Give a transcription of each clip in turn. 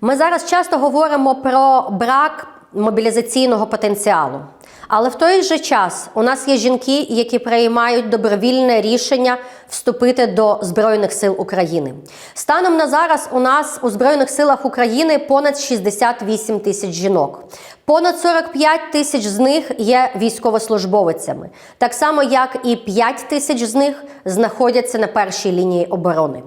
Ми зараз часто говоримо про брак мобілізаційного потенціалу. Але в той же час у нас є жінки, які приймають добровільне рішення вступити до Збройних сил України. Станом на зараз у нас у Збройних силах України понад 68 тисяч жінок. Понад 45 тисяч з них є військовослужбовицями, так само як і 5 тисяч з них знаходяться на першій лінії оборони.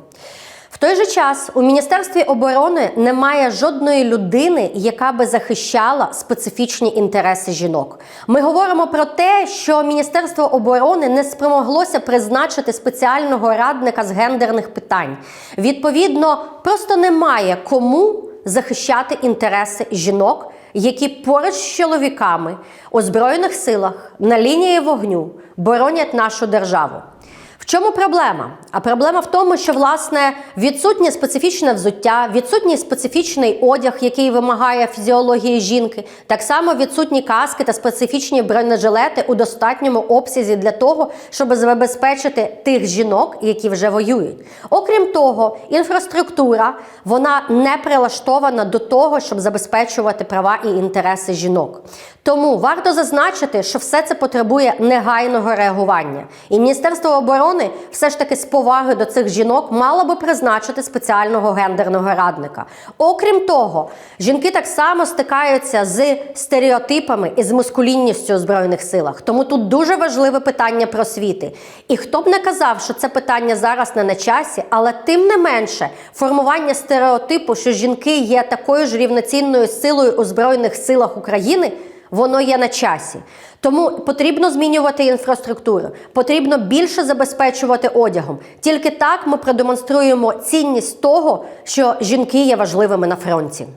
В той же час у Міністерстві оборони немає жодної людини, яка би захищала специфічні інтереси жінок. Ми говоримо про те, що Міністерство оборони не спромоглося призначити спеціального радника з гендерних питань. Відповідно, просто немає кому захищати інтереси жінок, які поруч з чоловіками у збройних силах на лінії вогню боронять нашу державу. В чому проблема? А проблема в тому, що власне відсутнє специфічне взуття, відсутній специфічний одяг, який вимагає фізіології жінки, так само відсутні каски та специфічні бронежилети у достатньому обсязі для того, щоб забезпечити тих жінок, які вже воюють. Окрім того, інфраструктура вона не прилаштована до того, щоб забезпечувати права і інтереси жінок. Тому варто зазначити, що все це потребує негайного реагування. І Міністерство оборони все ж таки з поваги до цих жінок мало би призначити спеціального гендерного радника. Окрім того, жінки так само стикаються з стереотипами і з мускулінністю у збройних силах. Тому тут дуже важливе питання просвіти. І хто б не казав, що це питання зараз не на часі, але тим не менше формування стереотипу, що жінки є такою ж рівноцінною силою у збройних силах України. Воно є на часі. Тому потрібно змінювати інфраструктуру, потрібно більше забезпечувати одягом. Тільки так ми продемонструємо цінність того, що жінки є важливими на фронті.